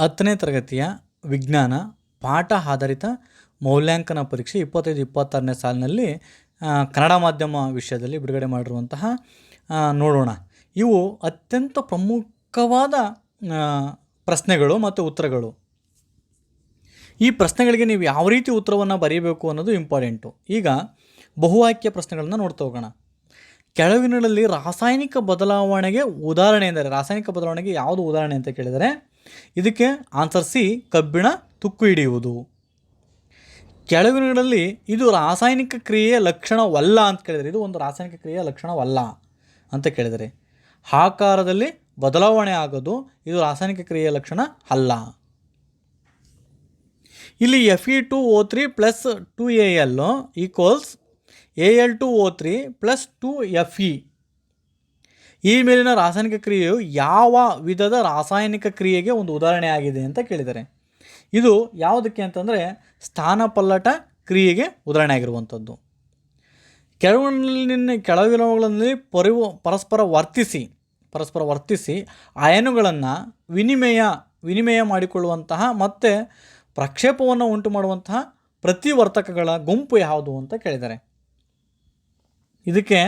ಹತ್ತನೇ ತರಗತಿಯ ವಿಜ್ಞಾನ ಪಾಠ ಆಧಾರಿತ ಮೌಲ್ಯಾಂಕನ ಪರೀಕ್ಷೆ ಇಪ್ಪತ್ತೈದು ಇಪ್ಪತ್ತಾರನೇ ಸಾಲಿನಲ್ಲಿ ಕನ್ನಡ ಮಾಧ್ಯಮ ವಿಷಯದಲ್ಲಿ ಬಿಡುಗಡೆ ಮಾಡಿರುವಂತಹ ನೋಡೋಣ. ಇವು ಅತ್ಯಂತ ಪ್ರಮುಖವಾದ ಪ್ರಶ್ನೆಗಳು ಮತ್ತು ಉತ್ತರಗಳು. ಈ ಪ್ರಶ್ನೆಗಳಿಗೆ ನೀವು ಯಾವ ರೀತಿ ಉತ್ತರವನ್ನು ಬರೀಬೇಕು ಅನ್ನೋದು ಇಂಪಾರ್ಟೆಂಟು. ಈಗ ಬಹುವಾಕ್ಯ ಪ್ರಶ್ನೆಗಳನ್ನು ನೋಡ್ತಾ ಹೋಗೋಣ. ಕೆಳಗಿನಲ್ಲಿ ರಾಸಾಯನಿಕ ಬದಲಾವಣೆಗೆ ಉದಾಹರಣೆ ಎಂದರೆ, ರಾಸಾಯನಿಕ ಬದಲಾವಣೆಗೆ ಯಾವುದು ಉದಾಹರಣೆ ಅಂತ ಕೇಳಿದರೆ ಇದಕ್ಕೆ ಆನ್ಸರ್ ಸಿ ಕಬ್ಬಿಣ, ತುಕ್ಕು ಹಿಡಿಯುವುದು. ಕೆಳಗಿನಗಳಲ್ಲಿ ಇದು ರಾಸಾಯನಿಕ ಕ್ರಿಯೆಯ ಲಕ್ಷಣವಲ್ಲ ಅಂತ ಕೇಳಿದರೆ, ಇದು ಒಂದು ರಾಸಾಯನಿಕ ಕ್ರಿಯೆಯ ಲಕ್ಷಣವಲ್ಲ ಅಂತ ಕೇಳಿದರೆ, ಆಕಾರದಲ್ಲಿ ಬದಲಾವಣೆ ಆಗೋದು ಇದು ರಾಸಾಯನಿಕ ಕ್ರಿಯೆಯ ಲಕ್ಷಣ ಅಲ್ಲ. ಇಲ್ಲಿ F E two O three plus two A L equals A L two O three plus two F E ಈ ಮೇಲಿನ ರಾಸಾಯನಿಕ ಕ್ರಿಯೆಯು ಯಾವ ವಿಧದ ರಾಸಾಯನಿಕ ಕ್ರಿಯೆಗೆ ಒಂದು ಉದಾಹರಣೆ ಆಗಿದೆ ಅಂತ ಕೇಳಿದ್ದಾರೆ ಇದು ಯಾವುದಕ್ಕೆ ಅಂತಂದರೆ ಸ್ಥಾನಪಲ್ಲಟ ಕ್ರಿಯೆಗೆ ಉದಾಹರಣೆ ಆಗಿರುವಂಥದ್ದು. ಕೆಳಗಿನ ಕೆಳಗಿನವುಗಳಲ್ಲಿ ಪರಿವ ಪರಸ್ಪರ ವರ್ತಿಸಿ ಪರಸ್ಪರ ವರ್ತಿಸಿ ಅಯನುಗಳನ್ನು ವಿನಿಮಯ ವಿನಿಮಯ ಮಾಡಿಕೊಳ್ಳುವಂತಹ ಮತ್ತು ಪ್ರಕ್ಷೇಪವನ್ನು ಉಂಟು ಮಾಡುವಂತಹ ಪ್ರತಿವರ್ತಕಗಳ ಗುಂಪು ಯಾವುದು ಅಂತ ಕೇಳಿದ್ದಾರೆ ಇದಕ್ಕೆ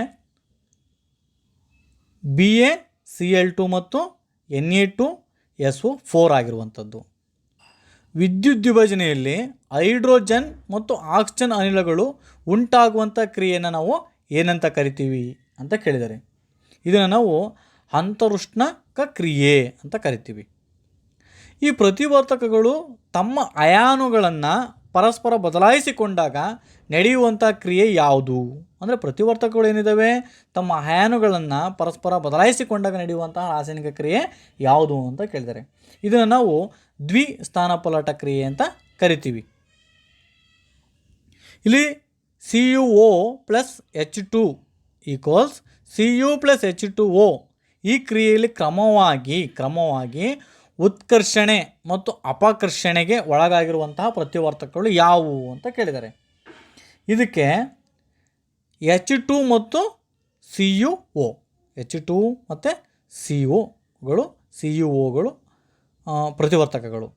B A C L two ಮತ್ತು N A two S O four ಆಗಿರುವಂಥದ್ದು. ವಿದ್ಯುತ್ ವಿಭಜನೆಯಲ್ಲಿ ಹೈಡ್ರೋಜನ್ ಮತ್ತು ಆಕ್ಸಿಜನ್ ಅನಿಲಗಳು ಉಂಟಾಗುವಂಥ ಕ್ರಿಯೆಯನ್ನು ನಾವು ಏನಂತ ಕರಿತೀವಿ ಅಂತ ಕೇಳಿದ್ದಾರೆ. ಇದನ್ನು ನಾವು ಅಂತರುಷ್ಣಕ ಕ್ರಿಯೆ ಅಂತ ಕರಿತೀವಿ. ಈ ಪ್ರತಿವರ್ತಕಗಳು ತಮ್ಮ ಅಯಾನುಗಳನ್ನು ಪರಸ್ಪರ ಬದಲಾಯಿಸಿಕೊಂಡಾಗ ನಡೆಯುವಂಥ ಕ್ರಿಯೆ ಯಾವುದು? ಅಂದರೆ ಪ್ರತಿವರ್ತಕಗಳು ಏನಿದ್ದಾವೆ ತಮ್ಮ ಅಯಾನುಗಳನ್ನು ಪರಸ್ಪರ ಬದಲಾಯಿಸಿಕೊಂಡಾಗ ನಡೆಯುವಂತಹ ರಾಸಾಯನಿಕ ಕ್ರಿಯೆ ಯಾವುದು ಅಂತ ಕೇಳಿದ್ದಾರೆ. ಇದನ್ನು ನಾವು ದ್ವಿ ಸ್ಥಾನಪಲ್ಲಟ ಕ್ರಿಯೆ ಅಂತ ಕರಿತೀವಿ. ಇಲ್ಲಿ C U O plus H two equals C U plus H two O ಈ ಕ್ರಿಯೆಯಲ್ಲಿ ಕ್ರಮವಾಗಿ ಕ್ರಮವಾಗಿ ಉತ್ಕರ್ಷಣೆ ಮತ್ತು ಅಪಕರ್ಷಣೆಗೆ ಒಳಗಾಗಿರುವಂತಹ ಪ್ರತಿವರ್ತಕಗಳು ಯಾವುವು ಅಂತ ಕೇಳಿದ್ದಾರೆ. ಇದಕ್ಕೆ ಎಚ್ ಟು ಮತ್ತು C U O H two ಮತ್ತು ಸಿ ಒಗಳು ಸಿ ಯು ಒಗಳು ಪ್ರತಿವರ್ತಕಗಳು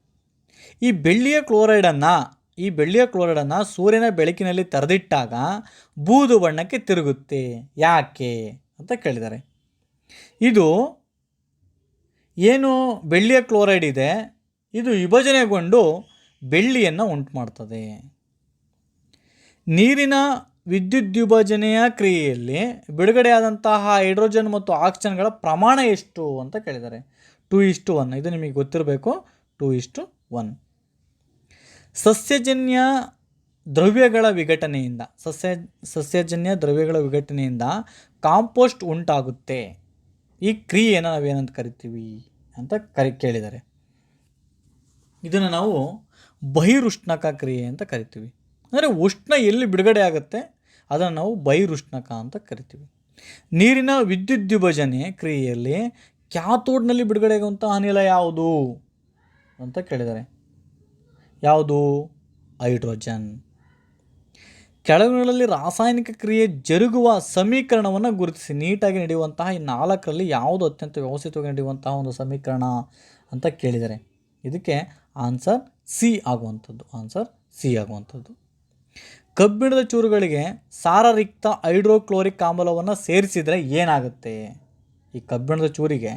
ಈ ಬೆಳ್ಳಿಯ ಕ್ಲೋರೈಡನ್ನು ಈ ಬೆಳ್ಳಿಯ ಕ್ಲೋರೈಡನ್ನು ಸೂರ್ಯನ ಬೆಳಕಿನಲ್ಲಿ ತೆರೆದಿಟ್ಟಾಗ ಬೂದು ಬಣ್ಣಕ್ಕೆ ತಿರುಗುತ್ತೆ. ಯಾಕೆ ಅಂತ ಕೇಳಿದ್ದಾರೆ. ಇದು ಏನು ಬೆಳ್ಳಿಯ ಕ್ಲೋರೈಡ್ ಇದೆ, ಇದು ವಿಭಜನೆಗೊಂಡು ಬೆಳ್ಳಿಯನ್ನು ಉಂಟು ಮಾಡ್ತದೆ ನೀರಿನ ವಿದ್ಯುತ್ ವಿಭಜನೆಯ ಕ್ರಿಯೆಯಲ್ಲಿ ಬಿಡುಗಡೆಯಾದಂತಹ ಹೈಡ್ರೋಜನ್ ಮತ್ತು ಆಕ್ಸಿಜನ್ಗಳ ಪ್ರಮಾಣ ಎಷ್ಟು ಅಂತ ಕೇಳಿದ್ದಾರೆ. ಟು ಇಷ್ಟು ಒನ್, ಇದು ನಿಮಗೆ ಗೊತ್ತಿರಬೇಕು. ಟು ಇಷ್ಟು ಒನ್. ಸಸ್ಯಜನ್ಯ ದ್ರವ್ಯಗಳ ವಿಘಟನೆಯಿಂದ, ಸಸ್ಯ, ಸಸ್ಯಜನ್ಯ ದ್ರವ್ಯಗಳ ವಿಘಟನೆಯಿಂದ ಕಾಂಪೋಸ್ಟ್ ಉಂಟಾಗುತ್ತೆ. ಈ ಕ್ರಿಯೆಯನ್ನು ನಾವೇನಂತ ಕರಿತೀವಿ ಅಂತ ಕರಿ ಕೇಳಿದ್ದಾರೆ. ಇದನ್ನು ನಾವು ಬಹಿರುಷ್ಣಕ ಕ್ರಿಯೆ ಅಂತ ಕರಿತೀವಿ. ಅಂದರೆ ಉಷ್ಣ ಎಲ್ಲಿ ಬಿಡುಗಡೆ ಆಗುತ್ತೆ ಅದನ್ನು ನಾವು ಬಹಿರುಷ್ಣಕ ಅಂತ ಕರಿತೀವಿ. ನೀರಿನ ವಿದ್ಯುತ್ ವಿಭಜನೆ ಕ್ರಿಯೆಯಲ್ಲಿ ಕ್ಯಾಥೋಡ್ನಲ್ಲಿ ಬಿಡುಗಡೆಯಾಗುವಂಥ ಅನಿಲ ಯಾವುದು ಅಂತ ಕೇಳಿದ್ದಾರೆ. ಯಾವುದು? ಹೈಡ್ರೋಜನ್. ಕೆಳಗಿನಲ್ಲಿ ರಾಸಾಯನಿಕ ಕ್ರಿಯೆ ಜರುಗುವ ಸಮೀಕರಣವನ್ನು ಗುರುತಿಸಿ ನೀಟಾಗಿ ನಡೆಯುವಂತಹ ಈ ನಾಲ್ಕರಲ್ಲಿ ಯಾವುದು ಅತ್ಯಂತ ವ್ಯವಸ್ಥಿತವಾಗಿ ನಡೆಯುವಂತಹ ಒಂದು ಸಮೀಕರಣ ಅಂತ ಕೇಳಿದ್ದಾರೆ ಇದಕ್ಕೆ ಆನ್ಸರ್ ಸಿ ಆಗುವಂಥದ್ದು, ಆನ್ಸರ್ ಸಿ ಆಗುವಂಥದ್ದು. ಕಬ್ಬಿಣದ ಚೂರುಗಳಿಗೆ ಸಾರರಿಕ್ತ ಹೈಡ್ರೋಕ್ಲೋರಿಕ್ ಆಮ್ಲವನ್ನು ಸೇರಿಸಿದರೆ ಏನಾಗುತ್ತೆ? ಈ ಕಬ್ಬಿಣದ ಚೂರಿಗೆ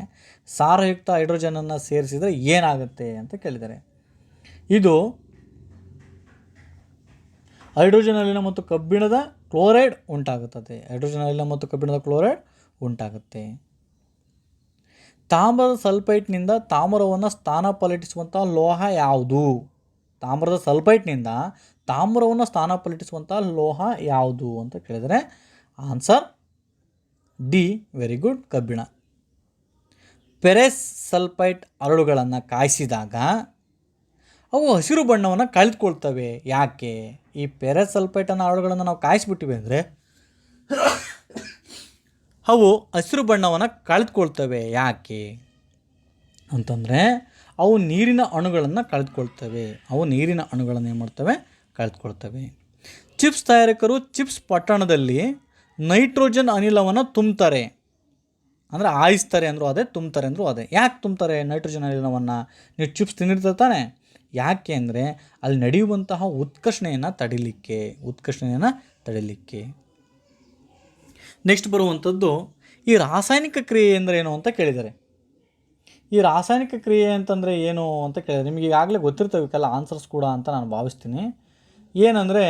ಸಾರಯುಕ್ತ ಹೈಡ್ರೋಜನನ್ನು ಸೇರಿಸಿದರೆ ಏನಾಗುತ್ತೆ ಅಂತ ಕೇಳಿದ್ದಾರೆ ಇದು ಹೈಡ್ರೋಜನ್ ಅನಿಲ ಮತ್ತು ಕಬ್ಬಿಣದ ಕ್ಲೋರೈಡ್ ಉಂಟಾಗುತ್ತದೆ. ಹೈಡ್ರೋಜನ್ ಅನಿಲ ಮತ್ತು ಕಬ್ಬಿಣದ ಕ್ಲೋರೈಡ್ ಉಂಟಾಗುತ್ತೆ. ತಾಮ್ರದ ಸಲ್ಫೈಟ್ನಿಂದ ತಾಮ್ರವನ್ನು ಸ್ಥಾನ ಪಲಟಿಸುವಂಥ ಲೋಹ ಯಾವುದು? ತಾಮ್ರದ ಸಲ್ಫೈಟ್ನಿಂದ ತಾಮ್ರವನ್ನು ಸ್ಥಾನ ಪಲಟಿಸುವಂಥ ಲೋಹ ಯಾವುದು ಅಂತ ಕೇಳಿದರೆ ಆನ್ಸರ್ ಡಿ, ವೆರಿ ಗುಡ್, ಕಬ್ಬಿಣ. ಪೆರೆಸ್ ಸಲ್ಫೈಟ್ ಅರಳುಗಳನ್ನು ಕಾಯಿಸಿದಾಗ ಅವು ಹಸಿರು ಬಣ್ಣವನ್ನು ಕಳೆದುಕೊಳ್ತವೆ. ಯಾಕೆ? ಈ ಪೆರೆಸ್ ಅನ್ನೋ ಹಾಳುಗಳನ್ನು ನಾವು ಕಾಯಿಸ್ಬಿಟ್ಟಿವಿ ಅಂದರೆ ಅವು ಹಸಿರು ಬಣ್ಣವನ್ನು ಕಳೆದುಕೊಳ್ತವೆ. ಯಾಕೆ? ಅಂತಂದರೆ ಅವು ನೀರಿನ ಅಣುಗಳನ್ನು ಕಳೆದುಕೊಳ್ತವೆ. ಅವು ನೀರಿನ ಅಣುಗಳನ್ನು ಏನು ಮಾಡ್ತವೆ? ಕಳೆದುಕೊಳ್ತವೆ. ಚಿಪ್ಸ್ ತಯಾರಕರು ಚಿಪ್ಸ್ ಪಟ್ಟಣದಲ್ಲಿ ನೈಟ್ರೋಜನ್ ಅನಿಲವನ್ನು ತುಂಬ್ತಾರೆ. ಅಂದರೆ ಆಯಿಸ್ತಾರೆ ಅಂದರೂ ಅದೇ, ತುಂಬ್ತಾರೆ ಅಂದರೂ ಅದೇ. ಯಾಕೆ ತುಂಬ್ತಾರೆ ನೈಟ್ರೋಜನ್ ಅನಿಲವನ್ನು? ನೀವು ಚಿಪ್ಸ್ ತಿಂದಿರ್ತಾರೆ ತಾನೆ. ಯಾಕೆ ಅಂದರೆ ಅಲ್ಲಿ ನಡೆಯುವಂತಹ ಉತ್ಕರ್ಷಣೆಯನ್ನು ತಡಿಲಿಕ್ಕೆ ಉತ್ಕರ್ಷಣೆಯನ್ನು ತಡಿಲಿಕ್ಕೆ. ನೆಕ್ಸ್ಟ್ ಬರುವಂಥದ್ದು, ಈ ರಾಸಾಯನಿಕ ಕ್ರಿಯೆ ಅಂದರೆ ಏನು ಅಂತ ಕೇಳಿದ್ದಾರೆ. ಈ ರಾಸಾಯನಿಕ ಕ್ರಿಯೆ ಅಂತಂದರೆ ಏನು ಅಂತ ಕೇಳಿದರೆ ನಿಮಗೆ ಈಗಾಗಲೇ ಗೊತ್ತಿರ್ತವೆ ಆನ್ಸರ್ಸ್ ಕೂಡ ಅಂತ ನಾನು ಭಾವಿಸ್ತೀನಿ. ಏನಂದರೆ,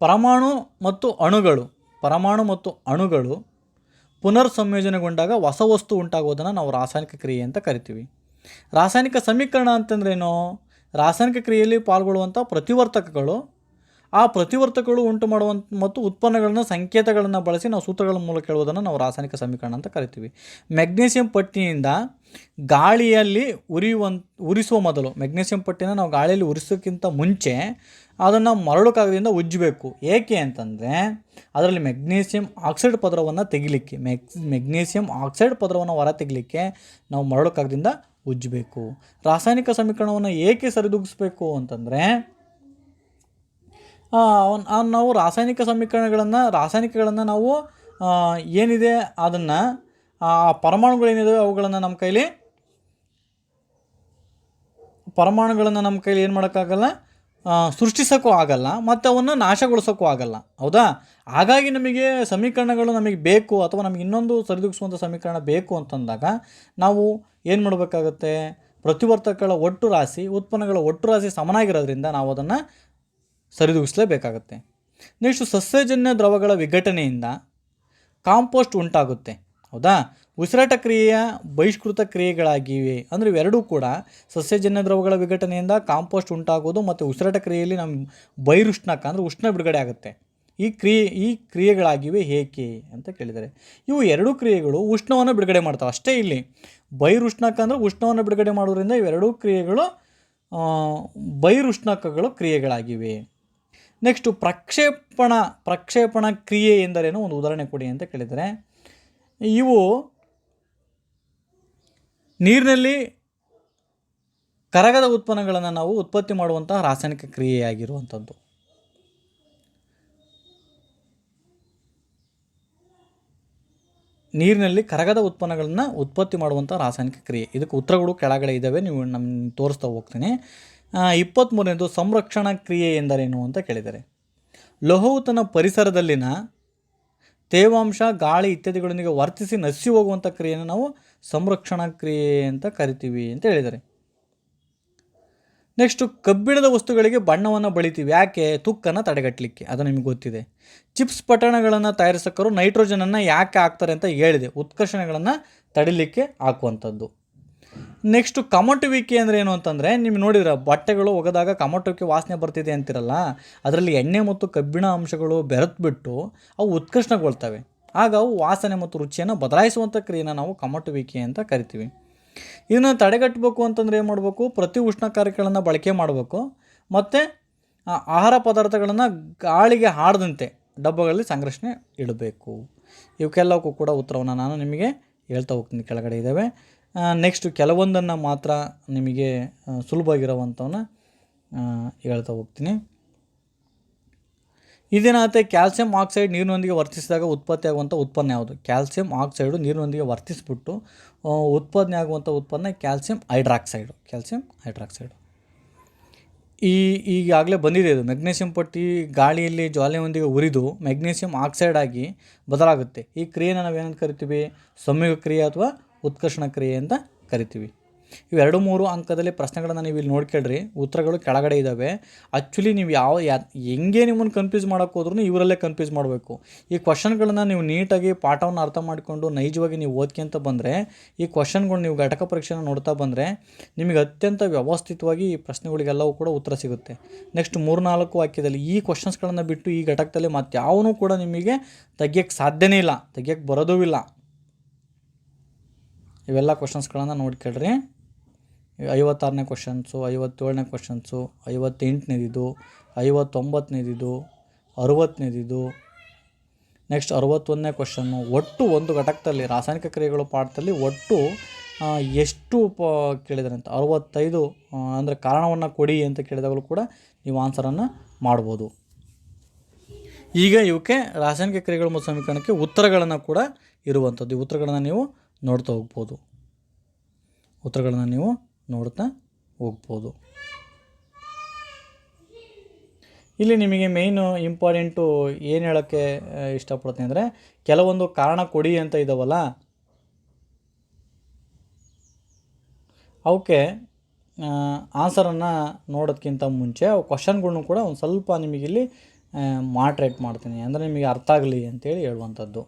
ಪರಮಾಣು ಮತ್ತು ಅಣುಗಳು, ಪರಮಾಣು ಮತ್ತು ಅಣುಗಳು ಪುನರ್ ಸಂಯೋಜನೆಗೊಂಡಾಗ ಹೊಸ ವಸ್ತು ಉಂಟಾಗೋದನ್ನು ನಾವು ರಾಸಾಯನಿಕ ಕ್ರಿಯೆ ಅಂತ ಕರಿತೀವಿ. ರಾಸಾಯನಿಕ ಸಮೀಕರಣ ಅಂತಂದ್ರೇನು? ರಾಸಾಯನಿಕ ಕ್ರಿಯೆಯಲ್ಲಿ ಪಾಲ್ಗೊಳ್ಳುವಂಥ ಪ್ರತಿವರ್ತಕಗಳು. ಆ ಪ್ರತಿವರ್ತಕಗಳು ಉಂಟು ಮಾಡುವಂಥ ಮತ್ತು ಉತ್ಪನ್ನಗಳನ್ನು, ಸಂಕೇತಗಳನ್ನು ಬಳಸಿ ನಾವು ಸೂತ್ರಗಳ ಮೂಲಕ ಹೇಳುವುದನ್ನು ನಾವು ರಾಸಾಯನಿಕ ಸಮೀಕರಣ ಅಂತ ಕರಿತೀವಿ. ಮೆಗ್ನೀಷಿಯಂ ಪಟ್ಟಿಯಿಂದ ಗಾಳಿಯಲ್ಲಿ ಉರಿಯುವಂತ, ಉರಿಸುವ ಮೊದಲು ಮೆಗ್ನೀಷಿಯಂ ಪಟ್ಟಿನ ನಾವು ಗಾಳಿಯಲ್ಲಿ ಉರಿಸೋಕ್ಕಿಂತ ಮುಂಚೆ ಅದನ್ನು ಮರಳು ಕಾಗದದಿಂದ ಉಜ್ಜಬೇಕು. ಏಕೆ ಅಂತಂದರೆ, ಅದರಲ್ಲಿ ಮೆಗ್ನೀಷಿಯಂ ಆಕ್ಸೈಡ್ ಪದರವನ್ನು ತೆಗಿಲಿಕ್ಕೆ, ಮೆಗ್ ಮೆಗ್ನೀಷಿಯಂ ಆಕ್ಸೈಡ್ ಪದರವನ್ನು ಹೊರ ತೆಗಿಲಿಕ್ಕೆ ನಾವು ಮರಳು ಕಾಗದದಿಂದ ಉಜ್ಜಬೇಕು. ರಾಸಾಯನಿಕ ಸಮೀಕರಣವನ್ನು ಏಕೆ ಸರಿದೂಗಿಸ್ಬೇಕು ಅಂತಂದರೆ ನಾವು ರಾಸಾಯನಿಕ ಸಮೀಕರಣಗಳನ್ನು, ರಾಸಾಯನಿಕಗಳನ್ನು ನಾವು ಏನಿದೆ ಅದನ್ನು, ಆ ಪರಮಾಣುಗಳೇನಿದಾವೆ ಅವುಗಳನ್ನು ನಮ್ಮ ಕೈಲಿ, ಪರಮಾಣುಗಳನ್ನು ನಮ್ಮ ಕೈಲಿ ಏನು ಮಾಡೋಕ್ಕಾಗಲ್ಲ? ಸೃಷ್ಟಿಸೋಕ್ಕೂ ಆಗಲ್ಲ, ಮತ್ತು ಅವನ್ನು ನಾಶಗೊಳಿಸೋಕ್ಕೂ ಆಗಲ್ಲ. ಹೌದಾ? ಹಾಗಾಗಿ ನಮಗೆ ಸಮೀಕರಣಗಳು ನಮಗೆ ಬೇಕು, ಅಥವಾ ನಮಗೆ ಇನ್ನೊಂದು ಸರಿದೂಗಿಸುವಂಥ ಸಮೀಕರಣ ಬೇಕು ಅಂತಂದಾಗ ನಾವು ಏನು ಮಾಡಬೇಕಾಗತ್ತೆ? ಪ್ರತಿವರ್ತಕಗಳ ಒಟ್ಟು ರಾಶಿ, ಉತ್ಪನ್ನಗಳ ಒಟ್ಟು ರಾಶಿ ಸಮನಾಗಿರೋದ್ರಿಂದ ನಾವು ಅದನ್ನು ಸರಿದೂಗಿಸಲೇಬೇಕಾಗತ್ತೆ. ನೆಕ್ಸ್ಟು ಸಸ್ಯಜನ್ಯ ದ್ರವಗಳ ವಿಘಟನೆಯಿಂದ ಕಾಂಪೋಸ್ಟ್ ಉಂಟಾಗುತ್ತೆ. ಹೌದಾ? ಉಸಿರಾಟ ಕ್ರಿಯೆಯ ಬಹಿಷ್ಕೃತ ಕ್ರಿಯೆಗಳಾಗಿವೆ. ಅಂದರೆ ಇವೆರಡೂ ಕೂಡ ಸಸ್ಯಜನ್ಯ ದ್ರವಗಳ ವಿಘಟನೆಯಿಂದ ಕಾಂಪೋಸ್ಟ್ ಉಂಟಾಗೋದು ಮತ್ತು ಉಸಿರಾಟ ಕ್ರಿಯೆಯಲ್ಲಿ ನಮ್ಮ ಬೈರುಷ್ಣಕ ಅಂದರೆ ಉಷ್ಣ ಬಿಡುಗಡೆ ಆಗುತ್ತೆ. ಈ ಕ್ರಿಯೆ, ಈ ಕ್ರಿಯೆಗಳಾಗಿವೆ ಏಕೆ ಅಂತ ಕೇಳಿದ್ದಾರೆ ಇವು ಎರಡೂ ಕ್ರಿಯೆಗಳು ಉಷ್ಣವನ್ನು ಬಿಡುಗಡೆ ಮಾಡ್ತಾವೆ. ಅಷ್ಟೇ ಇಲ್ಲಿ ಬೈರುಷ್ಣಕ ಅಂದರೆ ಉಷ್ಣವನ್ನು ಬಿಡುಗಡೆ ಮಾಡೋದ್ರಿಂದ ಇವೆರಡೂ ಕ್ರಿಯೆಗಳು ಬೈರುಷ್ಣಕಗಳು ಕ್ರಿಯೆಗಳಾಗಿವೆ. ನೆಕ್ಸ್ಟು ಪ್ರಕ್ಷೇಪಣ ಪ್ರಕ್ಷೇಪಣ ಕ್ರಿಯೆ ಎಂದರೇನು? ಒಂದು ಉದಾಹರಣೆ ಕೊಡಿ ಅಂತ ಕೇಳಿದರೆ, ಇವು ನೀರಿನಲ್ಲಿ ಕರಗದ ಉತ್ಪನ್ನಗಳನ್ನು ನಾವು ಉತ್ಪತ್ತಿ ಮಾಡುವಂತಹ ರಾಸಾಯನಿಕ ಕ್ರಿಯೆಯಾಗಿರುವಂಥದ್ದು. ನೀರಿನಲ್ಲಿ ಕರಗದ ಉತ್ಪನ್ನಗಳನ್ನು ಉತ್ಪತ್ತಿ ಮಾಡುವಂಥ ರಾಸಾಯನಿಕ ಕ್ರಿಯೆ. ಇದಕ್ಕೆ ಉತ್ತರಗಳು ಕೆಳಗಡೆ ಇದ್ದಾವೆ ನೀವು ನಮ್ಮ ತೋರಿಸ್ತಾ ಹೋಗ್ತೀನಿ. ಇಪ್ಪತ್ತ್ಮೂರನೇದು ಸಂರಕ್ಷಣಾ ಕ್ರಿಯೆ ಎಂದರೇನು ಅಂತ ಕೇಳಿದರೆ ಲೋಹವು ತನ್ನ ಪರಿಸರದಲ್ಲಿನ ತೇವಾಂಶ, ಗಾಳಿ ಇತ್ಯಾದಿಗಳೊಂದಿಗೆ ವರ್ತಿಸಿ ನಸಿ ಹೋಗುವಂಥ ಕ್ರಿಯೆಯನ್ನು ನಾವು ಸಂರಕ್ಷಣಾ ಕ್ರಿಯೆ ಅಂತ ಕರಿತೀವಿ ಅಂತ ಹೇಳಿದ್ದಾರೆ. ನೆಕ್ಸ್ಟು ಕಬ್ಬಿಣದ ವಸ್ತುಗಳಿಗೆ ಬಣ್ಣವನ್ನು ಬಳಿತೀವಿ. ಯಾಕೆ? ತುಕ್ಕನ್ನು ತಡೆಗಟ್ಟಲಿಕ್ಕೆ. ಅದು ನಿಮಗೆ ಗೊತ್ತಿದೆ. ಚಿಪ್ಸ್ ಪಟ್ಟಣಗಳನ್ನು ತಯಾರಿಸಕ್ಕರು ನೈಟ್ರೋಜನನ್ನು ಯಾಕೆ ಹಾಕ್ತಾರೆ ಅಂತ ಹೇಳಿದೆ. ಉತ್ಕರ್ಷಣೆಗಳನ್ನು ತಡಿಲಿಕ್ಕೆ ಹಾಕುವಂಥದ್ದು. ನೆಕ್ಸ್ಟು ಕಮಟುವಿಕೆ ಅಂದರೆ ಏನು ಅಂತಂದರೆ ನೀವು ನೋಡಿದ್ರೆ, ಬಟ್ಟೆಗಳು ಒಗೆದಾಗ ಕಮಟುವಿಕೆ ವಾಸನೆ ಬರ್ತಿದೆ ಅಂತಿರಲ್ಲ, ಅದರಲ್ಲಿ ಎಣ್ಣೆ ಮತ್ತು ಕಬ್ಬಿಣ ಅಂಶಗಳು ಬೆರೆತ್ಬಿಟ್ಟು ಅವು ಉತ್ಕರ್ಷಣಗೊಳ್ತವೆ. ಆಗ ಅವು ವಾಸನೆ ಮತ್ತು ರುಚಿಯನ್ನು ಬದಲಾಯಿಸುವಂಥ ಕ್ರಿಯೆನ ನಾವು ಕಮಟುವಿಕೆ ಅಂತ ಕರಿತೀವಿ. ಇದನ್ನು ತಡೆಗಟ್ಟಬೇಕು ಅಂತಂದರೆ ಏನು ಮಾಡಬೇಕು? ಪ್ರತಿ ಉಷ್ಣಕಾರಿಗಳನ್ನು ಬಳಕೆ ಮಾಡಬೇಕು. ಮತ್ತು ಆಹಾರ ಪದಾರ್ಥಗಳನ್ನು ಗಾಳಿಗೆ ಹಾಡದಂತೆ ಡಬ್ಬಗಳಲ್ಲಿ ಸಂಗ್ರಹಣೆ ಇಡಬೇಕು. ಇವಕ್ಕೆಲ್ಲವಕ್ಕೂ ಕೂಡ ಉತ್ತರವನ್ನು ನಾನು ನಿಮಗೆ ಹೇಳ್ತಾ ಹೋಗ್ತೀನಿ. ಕೆಳಗಡೆ ಇದ್ದಾವೆ ನೆಕ್ಸ್ಟ್ ಕೆಲವೊಂದನ್ನು ಮಾತ್ರ ನಿಮಗೆ ಸುಲಭವಾಗಿರೋವಂಥವನ್ನ ಹೇಳ್ತಾ ಹೋಗ್ತೀನಿ. ಇದೇನಾಗುತ್ತೆ ಕ್ಯಾಲ್ಸಿಯಂ ಆಕ್ಸೈಡ್ ನೀರಿನೊಂದಿಗೆ ವರ್ತಿಸಿದಾಗ ಉತ್ಪತ್ತಿಯಾಗುವಂಥ ಉತ್ಪನ್ನ ಯಾವುದು? ಕ್ಯಾಲ್ಸಿಯಂ ಆಕ್ಸೈಡು ನೀರಿನೊಂದಿಗೆ ವರ್ತಿಸಿಬಿಟ್ಟು ಉತ್ಪಾದನೆ ಆಗುವಂಥ ಉತ್ಪನ್ನ ಕ್ಯಾಲ್ಸಿಯಂ ಹೈಡ್ರಾಕ್ಸೈಡು. Calcium hydroxide. ಈ ಈಗಾಗಲೇ ಬಂದಿದೆ ಇದು. ಮೆಗ್ನೀಷಿಯಂ ಪಟ್ಟಿ ಗಾಳಿಯಲ್ಲಿ ಜ್ವಾಲೆಯೊಂದಿಗೆ ಉರಿದು ಮೆಗ್ನೀಷಿಯಂ ಆಕ್ಸೈಡ್ ಆಗಿ ಬದಲಾಗುತ್ತೆ. ಈ ಕ್ರಿಯೆನ ನಾವೇನಂತ ಕರಿತೀವಿ? ಸಂಯುಗ ಕ್ರಿಯೆ ಅಥವಾ ಉತ್ಕರ್ಷಣ ಕ್ರಿಯೆ ಅಂತ ಕರಿತೀವಿ. ಇವೆರಡು ಮೂರು ಅಂಕದಲ್ಲಿ ಪ್ರಶ್ನೆಗಳನ್ನು ನೀವು ಇಲ್ಲಿ ನೋಡ್ಕೊಳ್ರಿ. ಉತ್ತರಗಳು ಕೆಳಗಡೆ ಇದ್ದಾವೆ ಆ್ಯಕ್ಚುಲಿ ನೀವು ಯಾವ ಯಾ, ಹೆಂಗೆ ನಿಮ್ಮನ್ನು ಕನ್ಫ್ಯೂಸ್ ಹೋದ್ರೂ ಇವರಲ್ಲೇ ಕನ್ಫ್ಯೂಸ್ ಮಾಡಬೇಕು. ಈ ಕ್ವಶನ್ಗಳನ್ನ ನೀವು ನೀಟಾಗಿ ಪಾಠವನ್ನು ಅರ್ಥ ಮಾಡಿಕೊಂಡು ನೈಜವಾಗಿ ನೀವು ಓದ್ಕೊಂತ ಬಂದರೆ, ಈ ಕ್ವಶನ್ಗಳು ನೀವು ಘಟಕ ಪರೀಕ್ಷೆನ ನೋಡ್ತಾ ಬಂದರೆ, ನಿಮಗೆ ಅತ್ಯಂತ ವ್ಯವಸ್ಥಿತವಾಗಿ ಈ ಪ್ರಶ್ನೆಗಳಿಗೆಲ್ಲವೂ ಕೂಡ ಉತ್ತರ ಸಿಗುತ್ತೆ. ನೆಕ್ಸ್ಟ್ ಮೂರ್ನಾಲ್ಕು ವಾಕ್ಯದಲ್ಲಿ ಈ ಕ್ವಶನ್ಸ್ಗಳನ್ನು ಬಿಟ್ಟು ಈ ಘಟಕದಲ್ಲಿ ಮತ್ತೆ ಕೂಡ ನಿಮಗೆ ತೆಗಿಯೋಕ್ಕೆ ಸಾಧ್ಯನೇ ಇಲ್ಲ. ತೆಗಿಯೋಕ್ಕೆ ಬರೋದೂ ಇಲ್ಲ. ಇವೆಲ್ಲ ಕ್ವಶನ್ಸ್ಗಳನ್ನು ನೋಡ್ಕೊಳ್ರಿ. ಐವತ್ತಾರನೇ ಕ್ವಶನ್ಸು ಐವತ್ತೇಳನೇ ಕ್ವಶನ್ಸು ಐವತ್ತೆಂಟನೇದಿದು, ಐವತ್ತೊಂಬತ್ತನೇದಿದು, ಅರುವತ್ತನೇದಿದು. ನೆಕ್ಸ್ಟ್ ಅರುವತ್ತೊಂದನೇ ಕ್ವಶನ್ನು ಒಟ್ಟು ಒಂದು ಘಟಕದಲ್ಲಿ, ರಾಸಾಯನಿಕ ಕ್ರಿಯೆಗಳು ಪಾಠದಲ್ಲಿ ಒಟ್ಟು ಎಷ್ಟು ಪ ಕೇಳಿದ್ದಾರೆ ಅಂತ ಅರುವತ್ತೈದು ಅಂದರೆ ಕಾರಣವನ್ನು ಕೊಡಿ ಅಂತ ಕೇಳಿದಾಗಲೂ ಕೂಡ ನೀವು ಆನ್ಸರನ್ನು ಮಾಡ್ಬೋದು. ಈಗ ಇವಕ್ಕೆ ರಾಸಾಯನಿಕ ಕ್ರಿಯೆಗಳು ಮತ್ತು ಸಮೀಕರಣಕ್ಕೆ ಉತ್ತರಗಳನ್ನು ಕೂಡ ಇರುವಂಥದ್ದು. ಈ ಉತ್ತರಗಳನ್ನು ನೀವು ನೋಡ್ತಾ ಹೋಗ್ಬೋದು. ಉತ್ತರಗಳನ್ನು ನೀವು ನೋಡ್ತಾ ಹೋಗ್ಬೋದು. ಇಲ್ಲಿ ನಿಮಗೆ ಮೇಯ್ನು ಇಂಪಾರ್ಟೆಂಟು ಏನು ಹೇಳೋಕ್ಕೆ ಇಷ್ಟಪಡ್ತೀನಿ ಅಂದರೆ ಕೆಲವೊಂದು ಕಾರಣ ಕೊಡಿ ಅಂತ ಇದ್ದಾವಲ್ಲ ಅವಕ್ಕೆ ಆನ್ಸರನ್ನು ನೋಡೋದಕ್ಕಿಂತ ಮುಂಚೆ ಅವು ಕ್ವಶನ್ಗಳ್ನು ಕೂಡ ಒಂದು ಸ್ವಲ್ಪ ನಿಮಗಿಲ್ಲಿ ಮಾಡ್ರೇಟ್ ಮಾಡ್ತೀನಿ. ಅಂದರೆ ನಿಮಗೆ ಅರ್ಥ ಆಗಲಿ ಅಂತೇಳಿ ಹೇಳುವಂಥದ್ದು.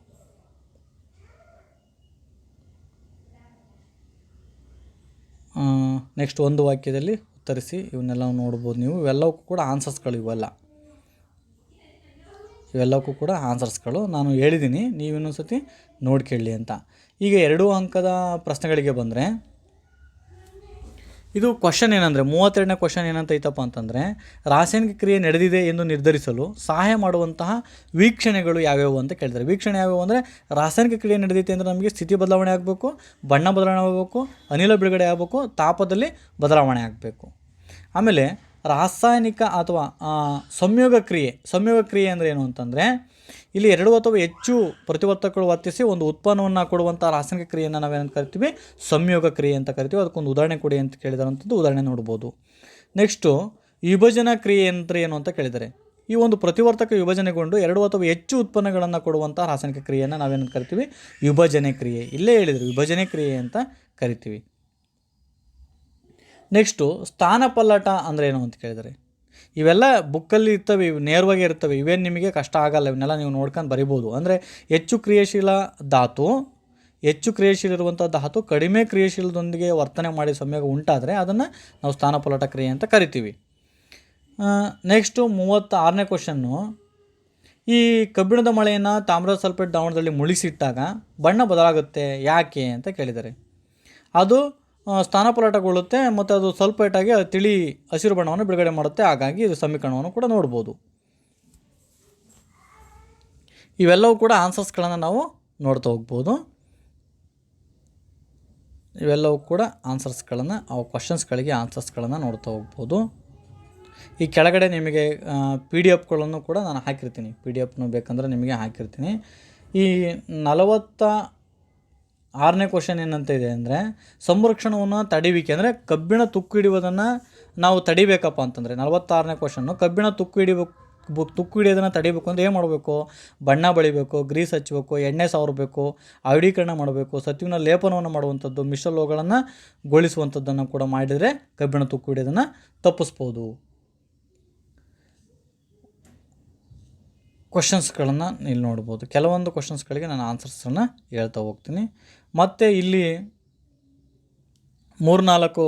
ನೆಕ್ಸ್ಟ್ ಒಂದು ವಾಕ್ಯದಲ್ಲಿ ಉತ್ತರಿಸಿ ಇವನ್ನೆಲ್ಲ ನೋಡ್ಬೋದು ನೀವು. ಇವೆಲ್ಲವಕ್ಕೂ ಕೂಡ ಆನ್ಸರ್ಸ್ಗಳು ಇವೆಲ್ಲ. ಇವೆಲ್ಲಕ್ಕೂ ಕೂಡ ಆನ್ಸರ್ಸ್ಗಳು ನಾನು ಹೇಳಿದ್ದೀನಿ ನೀವು ಇನ್ನೊಂದು ಸತಿ ನೋಡ್ಕೊಳ್ಳಿ ಅಂತ. ಈಗ ಎರಡು ಅಂಕದ ಪ್ರಶ್ನೆಗಳಿಗೆ ಬಂದರೆ ಇದು ಕ್ವಶನ್ ಏನಂದರೆ, ಮೂವತ್ತೆರಡನೇ ಕ್ವಶನ್ ಏನಂತ ಐತಪ್ಪ ಅಂತಂದರೆ ರಾಸಾಯನಿಕ ಕ್ರಿಯೆ ನಡೆದಿದೆ ಎಂದು ನಿರ್ಧರಿಸಲು ಸಹಾಯ ಮಾಡುವಂತಹ ವೀಕ್ಷಣೆಗಳು ಯಾವ್ಯಾವು ಅಂತ ಕೇಳ್ತಾರೆ ವೀಕ್ಷಣೆ ಯಾವ್ಯಾವು ಅಂದರೆ ರಾಸಾಯನಿಕ ಕ್ರಿಯೆ ನಡೆದೈತೆ ಅಂದರೆ ನಮಗೆ ಸ್ಥಿತಿ ಬದಲಾವಣೆ ಆಗಬೇಕು, ಬಣ್ಣ ಬದಲಾವಣೆ ಆಗಬೇಕು, ಅನಿಲ ಬಿಡುಗಡೆ ಆಗಬೇಕು, ತಾಪದಲ್ಲಿ ಬದಲಾವಣೆ ಆಗಬೇಕು. ಆಮೇಲೆ ರಾಸಾಯನಿಕ ಅಥವಾ ಸಂಯೋಗ ಕ್ರಿಯೆ ಸಂಯೋಗ ಕ್ರಿಯೆ ಅಂದರೆ ಏನು ಅಂತಂದರೆ, ಇಲ್ಲಿ ಎರಡು ಅಥವಾ ಹೆಚ್ಚು ಪ್ರತಿವರ್ತಕಗಳು ವರ್ತಿಸಿ ಒಂದು ಉತ್ಪನ್ನವನ್ನು ಕೊಡುವಂಥ ರಾಸಾಯನಿಕ ಕ್ರಿಯೆಯನ್ನು ನಾವೇನಂತ ಕರಿತೀವಿ? ಸಂಯೋಗ ಕ್ರಿಯೆ ಅಂತ ಕರಿತೀವಿ. ಅದಕ್ಕೊಂದು ಉದಾಹರಣೆ ಕೊಡಿ ಅಂತ ಕೇಳಿದಾರಂಥದ್ದು ಉದಾಹರಣೆ ನೋಡ್ಬೋದು. ನೆಕ್ಸ್ಟು ವಿಭಜನ ಕ್ರಿಯೆ ಅಂದರೆ ಏನು ಅಂತ ಕೇಳಿದರೆ, ಈ ಒಂದು ಪ್ರತಿವರ್ತಕ ವಿಭಜನೆಗೊಂಡು ಎರಡು ಅಥವಾ ಹೆಚ್ಚು ಉತ್ಪನ್ನಗಳನ್ನು ಕೊಡುವಂಥ ರಾಸಾಯನಿಕ ಕ್ರಿಯೆಯನ್ನು ನಾವೇನಂತ ಕರಿತೀವಿ? ವಿಭಜನೆ ಕ್ರಿಯೆ. ಇಲ್ಲೇ ಹೇಳಿದರು, ವಿಭಜನೆ ಕ್ರಿಯೆ ಅಂತ ಕರಿತೀವಿ. ನೆಕ್ಸ್ಟು ಸ್ಥಾನಪಲ್ಲಟ ಅಂದ್ರೆ ಏನು ಅಂತ ಕೇಳಿದರೆ? ಇವೆಲ್ಲ ಬುಕ್ಕಲ್ಲಿ ಇರ್ತವೆ, ಇವು ನೇರವಾಗಿ ಇರ್ತವೆ, ಇವೇನು ನಿಮಗೆ ಕಷ್ಟ ಆಗಲ್ಲ, ಇವನ್ನೆಲ್ಲ ನೀವು ನೋಡ್ಕೊಂಡು ಬರಿಬೋದು. ಅಂದರೆ ಹೆಚ್ಚು ಕ್ರಿಯಾಶೀಲ ಧಾತು, ಹೆಚ್ಚು ಕ್ರಿಯಾಶೀಲ ಇರುವಂಥ ಧಾತು ಕಡಿಮೆ ಕ್ರಿಯಾಶೀಲದೊಂದಿಗೆ ವರ್ತನೆ ಮಾಡಿ ಸಮ್ಯಾಗ ಉಂಟಾದರೆ ಅದನ್ನು ನಾವು ಸ್ಥಾನಪಲ್ಲಟ ಕ್ರಿಯೆ ಅಂತ ಕರಿತೀವಿ. ನೆಕ್ಸ್ಟು ಮೂವತ್ತಾರನೇ ಕ್ವಶನ್ನು ಈ ಕಬ್ಬಿಣದ ಮಳೆಯನ್ನು ತಾಮ್ರದ ಸಲ್ಫೇಟ್ ದ್ರಾವಣದಲ್ಲಿ ಮುಳುಗಿಸಿಟ್ಟಾಗ ಬಣ್ಣ ಬದಲಾಗುತ್ತೆ, ಯಾಕೆ ಅಂತ ಕೇಳಿದ್ದಾರೆ ಅದು ಆ, ಸ್ಥಾನಪಲ್ಲಟಗೊಳ್ಳುತ್ತೆ ಮತ್ತು ಅದು ಸಲ್ಫೇಟಾಗಿ ಅದು ತಿಳಿ ಹಸಿರು ಬಣ್ಣವನ್ನು ಬಿಡುಗಡೆ ಮಾಡುತ್ತೆ. ಹಾಗಾಗಿ ಇದು ಸಮೀಕರಣವನ್ನು ಕೂಡ ನೋಡ್ಬೋದು. ಇವೆಲ್ಲವೂ ಕೂಡ ಆನ್ಸರ್ಸ್ಗಳನ್ನು ನಾವು ನೋಡ್ತಾ ಹೋಗ್ಬೋದು. ಇವೆಲ್ಲವೂ ಕೂಡ ಆನ್ಸರ್ಸ್ಗಳನ್ನು ಆ ಕ್ವಶನ್ಸ್ಗಳಿಗೆ ಆನ್ಸರ್ಸ್ಗಳನ್ನು ನೋಡ್ತಾ ಹೋಗ್ಬೋದು. ಈ ಕೆಳಗಡೆ ನಿಮಗೆ ಪಿ ಡಿ ಎಫ್ಗಳನ್ನು ಕೂಡ ನಾನು ಹಾಕಿರ್ತೀನಿ. ಪಿ ಡಿ ಎಫ್ನು ಬೇಕಂದ್ರೆ ನಿಮಗೆ ಹಾಕಿರ್ತೀನಿ. ಈ ನಲವತ್ತ ಆರನೇ ಕ್ವಶನ್ ಏನಂತ ಇದೆ ಅಂದರೆ, ಸಂರಕ್ಷಣವನ್ನು ತಡಿವಿಕೆ ಅಂದರೆ ಕಬ್ಬಿಣ ತುಕ್ಕು ಹಿಡಿಯುವುದನ್ನು ನಾವು ತಡಿಬೇಕಪ್ಪ ಅಂತಂದರೆ, ನಲವತ್ತಾರನೇ ಕ್ವಶನ್ನು ಕಬ್ಬಿಣ ತುಕ್ಕು ಹಿಡಿಬೇಕು ತುಕ್ಕು ಹಿಡಿಯೋದನ್ನು ತಡಿಬೇಕು ಅಂದರೆ ಏನು ಮಾಡಬೇಕು? ಬಣ್ಣ ಬಳಿಬೇಕು, ಗ್ರೀಸ್ ಹಚ್ಚಬೇಕು, ಎಣ್ಣೆ ಸಾವರಬೇಕು ಆವಿಡೀಕರಣ ಮಾಡಬೇಕು ಸತ್ವಿನ ಲೇಪನವನ್ನು ಮಾಡುವಂಥದ್ದು ಮಿಶ್ರಲೋಗಳನ್ನು ಗೊಳಿಸುವಂಥದ್ದನ್ನು ಕೂಡ ಮಾಡಿದರೆ ಕಬ್ಬಿಣ ತುಕ್ಕು ಹಿಡಿಯೋದನ್ನು ತಪ್ಪಿಸ್ಬೋದು. ಕ್ವಶನ್ಸ್ಗಳನ್ನು ಇಲ್ಲಿ ನೋಡ್ಬೋದು. ಕೆಲವೊಂದು ಕ್ವಶನ್ಸ್ಗಳಿಗೆ ನಾನು ಆನ್ಸರ್ಸನ್ನು ಹೇಳ್ತಾ ಹೋಗ್ತೀನಿ. ಮತ್ತು ಇಲ್ಲಿ ಮೂರ್ನಾಲ್ಕು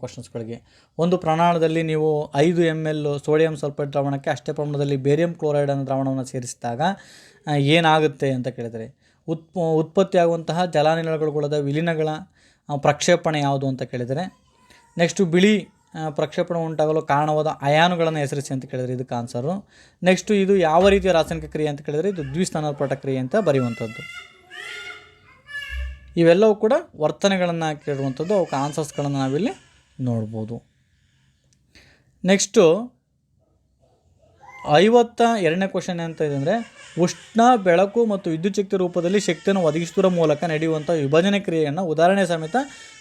ಕ್ವಶನ್ಸ್ಗಳಿಗೆ ಒಂದು ಪ್ರಮಾಣದಲ್ಲಿ ನೀವು ಐದು ಎಂ ಎಲ್ ಸೋಡಿಯಂ ಸಲ್ಫೇಟ್ ದ್ರಾವಣಕ್ಕೆ ಅಷ್ಟೇ ಪ್ರಮಾಣದಲ್ಲಿ ಬೇರಿಯಂ ಕ್ಲೋರೈಡ್ ಅನ್ನೋ ದ್ರಾವಣವನ್ನು ಸೇರಿಸಿದಾಗ ಏನಾಗುತ್ತೆ ಅಂತ ಕೇಳಿದರೆ ಉತ್ ಉತ್ಪತ್ತಿಯಾಗುವಂತಹ ಜಲಾನಿಲಗಳಗೊಳದ ವಿಲೀನಗಳ ಪ್ರಕ್ಷೇಪಣೆ ಯಾವುದು ಅಂತ ಕೇಳಿದರೆ, ನೆಕ್ಸ್ಟು ಬಿಳಿ ಪ್ರಕ್ಷೇಪಣ ಉಂಟಾಗಲು ಕಾರಣವಾದ ಅಯಾನುಗಳನ್ನು ಹೆಸರಿಸಿ ಅಂತ ಕೇಳಿದರೆ ಇದಕ್ಕೆ ಆನ್ಸರು ನೆಕ್ಸ್ಟು ಇದು ಯಾವ ರೀತಿಯ ರಾಸಾಯನಿಕ ಕ್ರಿಯೆ ಅಂತ ಕೇಳಿದರೆ ಇದು ದ್ವಿಸ್ಥಾನೋತ್ಪಟ ಕ್ರಿಯೆ ಅಂತ ಬರೆಯುವಂಥದ್ದು. ಇವೆಲ್ಲವೂ ಕೂಡ ವರ್ತನೆಗಳನ್ನು ಕೇಳುವಂಥದ್ದು, ಅವಕ್ಕೆ ಆನ್ಸರ್ಸ್ಗಳನ್ನು ನಾವಿಲ್ಲಿ ನೋಡ್ಬೋದು. ನೆಕ್ಸ್ಟು ಐವತ್ತ ಎರಡನೇ ಕ್ವಶನ್ ಅಂತ ಇದೆ ಉಷ್ಣ, ಬೆಳಕು ಮತ್ತು ವಿದ್ಯುಚ್ಛಕ್ತಿ ರೂಪದಲ್ಲಿ ಶಕ್ತಿಯನ್ನು ಒದಗಿಸುವುದರ ಮೂಲಕ ನಡೆಯುವಂಥ ವಿಭಜನೆ ಕ್ರಿಯೆಯನ್ನು ಉದಾಹರಣೆ ಸಮೇತ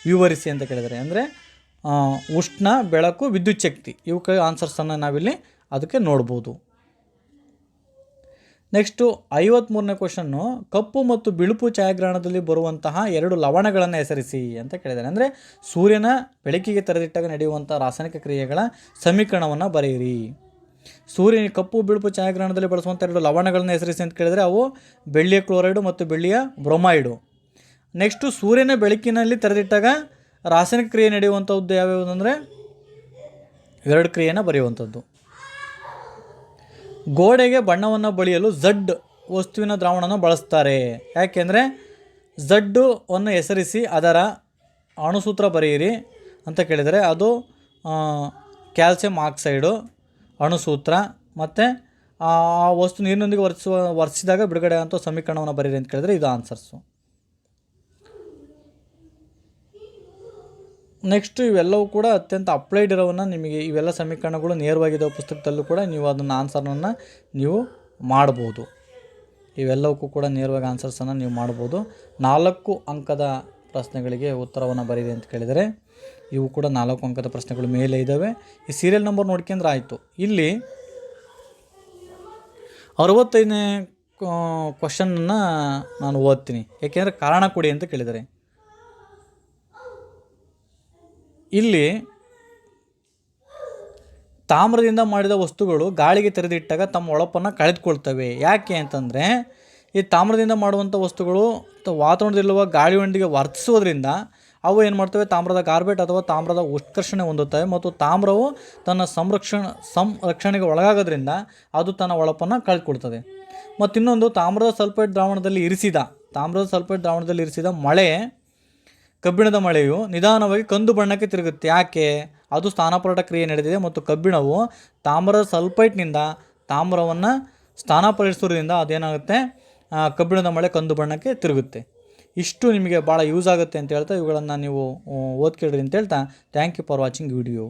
ವಿವರಿಸಿ ಅಂತ ಕೇಳಿದರೆ. ಅಂದರೆ ಉಷ್ಣ, ಬೆಳಕು ವಿದ್ಯುಚ್ಛಕ್ತಿ ಇವಕ್ಕೆ ಆನ್ಸರ್ಸನ್ನು ನಾವಿಲ್ಲಿ ಅದಕ್ಕೆ ನೋಡ್ಬೋದು. ನೆಕ್ಸ್ಟು ಐವತ್ತ್ಮೂರನೇ ಕ್ವಶನ್ನು ಕಪ್ಪು ಮತ್ತು ಬಿಳುಪು ಛಾಯಾಗ್ರಹಣದಲ್ಲಿ ಬರುವಂತಹ ಎರಡು ಲವಣಗಳನ್ನು ಹೆಸರಿಸಿ ಅಂತ ಕೇಳಿದ್ದಾರೆ ಅಂದರೆ ಸೂರ್ಯನ ಬೆಳಕಿಗೆ ತೆರೆದಿಟ್ಟಾಗ ನಡೆಯುವಂಥ ರಾಸಾಯನಿಕ ಕ್ರಿಯೆಗಳ ಸಮೀಕರಣವನ್ನು ಬರೆಯಿರಿ. ಸೂರ್ಯನ ಕಪ್ಪು, ಬಿಳುಪು ಛಾಯಾಗ್ರಹಣದಲ್ಲಿ ಬಳಸುವಂಥ ಎರಡು ಲವಣಗಳನ್ನು ಹೆಸರಿಸಿ ಅಂತ ಕೇಳಿದರೆ ಅವು ಬೆಳ್ಳಿಯ ಕ್ಲೋರೈಡು ಮತ್ತು ಬೆಳ್ಳಿಯ ಬ್ರೊಮೈಡು. ನೆಕ್ಸ್ಟು ಸೂರ್ಯನ ಬೆಳಕಿನಲ್ಲಿ ತೆರೆದಿಟ್ಟಾಗ ರಾಸಾಯನಿಕ ಕ್ರಿಯೆ ನಡೆಯುವಂಥದ್ದು ಯಾವ್ಯಾವುದು ಅಂದರೆ ಎರಡು ಕ್ರಿಯೆಯನ್ನು ಬರೆಯುವಂಥದ್ದು ಗೋಡೆಗೆ ಬಣ್ಣವನ್ನು ಬಳಿಯಲು ಝಡ್ ವಸ್ತುವಿನ ದ್ರಾವಣವನ್ನು ಬಳಸ್ತಾರೆ. ಯಾಕೆಂದರೆ ಝಡ್ಡು ಅನ್ನು ಹೆಸರಿಸಿ ಅದರ ಅಣುಸೂತ್ರ ಬರೆಯಿರಿ ಅಂತ ಕೇಳಿದರೆ ಅದು ಕ್ಯಾಲ್ಸಿಯಂ ಆಕ್ಸೈಡು ಅಣುಸೂತ್ರ ಮತ್ತು ಆ ವಸ್ತು ನೀರಿನೊಂದಿಗೆ ವರ್ಸುವ ವರ್ಸಿದಾಗ ಬಿಡುಗಡೆ ಅಂತ ಸಮೀಕರಣವನ್ನು ಬರೀರಿ ಅಂತ ಕೇಳಿದರೆ ಇದು ಆನ್ಸರ್ಸು ನೆಕ್ಸ್ಟ್ ಇವೆಲ್ಲವೂ ಕೂಡ ಅತ್ಯಂತ ಅಪ್ಲೈಡ್ ಇರೋವನ್ನು ನಿಮಗೆ ಇವೆಲ್ಲ ಸಮೀಕರಣಗಳು ನೇರವಾಗಿದ್ದಾವೆ ಪುಸ್ತಕದಲ್ಲೂ ಕೂಡ ನೀವು ಅದನ್ನು ಆನ್ಸರನ್ನು ನೀವು ಮಾಡ್ಬೋದು. ಇವೆಲ್ಲವಕ್ಕೂ ಕೂಡ ನೇರವಾಗಿ ಆನ್ಸರ್ಸನ್ನು ನೀವು ಮಾಡ್ಬೋದು. ನಾಲ್ಕು ಅಂಕದ ಪ್ರಶ್ನೆಗಳಿಗೆ ಉತ್ತರವನ್ನು ಬರೀರಿ ಅಂತ ಕೇಳಿದರೆ, ಇವು ಕೂಡ ನಾಲ್ಕು ಅಂಕದ ಪ್ರಶ್ನೆಗಳು ಮೇಲೆ ಇದ್ದಾವೆ ಈ ಸೀರಿಯಲ್ ನಂಬರ್ ನೋಡ್ಕೊಂಡ್ರೆ ಆಯಿತು. ಇಲ್ಲಿ ಅರವತ್ತೈದನೇ ಕ್ವಶನನ್ನು ನಾನು ಓದ್ತೀನಿ. ಏಕೆಂದರೆ ಕಾರಣ ಕೊಡಿ ಅಂತ ಕೇಳಿದ್ದಾರೆ ಇಲ್ಲಿ ತಾಮ್ರದಿಂದ ಮಾಡಿದ ವಸ್ತುಗಳು ಗಾಳಿಗೆ ತೆರೆದಿಟ್ಟಾಗ ತಮ್ಮ ಒಳಪನ್ನು ಕಳೆದುಕೊಳ್ತವೆ. ಯಾಕೆ ಅಂತಂದರೆ, ಈ ತಾಮ್ರದಿಂದ ಮಾಡುವಂಥ ವಸ್ತುಗಳು ವಾತಾವರಣದಲ್ಲಿರುವ ಗಾಳಿಯೊಂದಿಗೆ ವರ್ತಿಸೋದ್ರಿಂದ ಅವು ಏನು ಮಾಡ್ತವೆ? ತಾಮ್ರದ ಕಾರ್ಬೆಟ್ ಅಥವಾ ತಾಮ್ರದ ಉತ್ಕರ್ಷಣೆ ಹೊಂದುತ್ತವೆ ಮತ್ತು ತಾಮ್ರವು ತನ್ನ ಸಂರಕ್ಷಣ ಸಂರಕ್ಷಣೆಗೆ ಒಳಗಾಗೋದ್ರಿಂದ ಅದು ತನ್ನ ಒಳಪನ್ನು ಕಳೆದುಕೊಳ್ತದೆ. ಮತ್ತು ಇನ್ನೊಂದು ತಾಮ್ರದ ಸಲ್ಫೇಟ್ ದ್ರಾವಣದಲ್ಲಿ ಇರಿಸಿದ ತಾಮ್ರದ ಸಲ್ಫೇಟ್ ದ್ರಾವಣದಲ್ಲಿ ಇರಿಸಿದ ಮಳೆ ಕಬ್ಬಿಣದ ಮಳೆಯು ನಿಧಾನವಾಗಿ ಕಂದು ಬಣ್ಣಕ್ಕೆ ತಿರುಗುತ್ತೆ. ಯಾಕೆ? ಅದು ಸ್ಥಾನಪಲ್ಲಟ ಕ್ರಿಯೆ ನಡೆದಿದೆ ಮತ್ತು ಕಬ್ಬಿಣವು ತಾಮ್ರದ ಸಲ್ಫೈಟ್ನಿಂದ ತಾಮ್ರವನ್ನು ಸ್ಥಾನಪಡಿಸೋದ್ರಿಂದ ಅದೇನಾಗುತ್ತೆ? ಕಬ್ಬಿಣದ ಮಳೆ ಕಂದು ಬಣ್ಣಕ್ಕೆ ತಿರುಗುತ್ತೆ. ಇಷ್ಟು ನಿಮಗೆ ಭಾಳ ಯೂಸ್ ಆಗುತ್ತೆ ಅಂತ ಹೇಳ್ತಾ ಇವುಗಳನ್ನು ನೀವು ಓದ್ಕೇಳ್ರಿ ಅಂತ ಹೇಳ್ತಾ. Thank you for watching video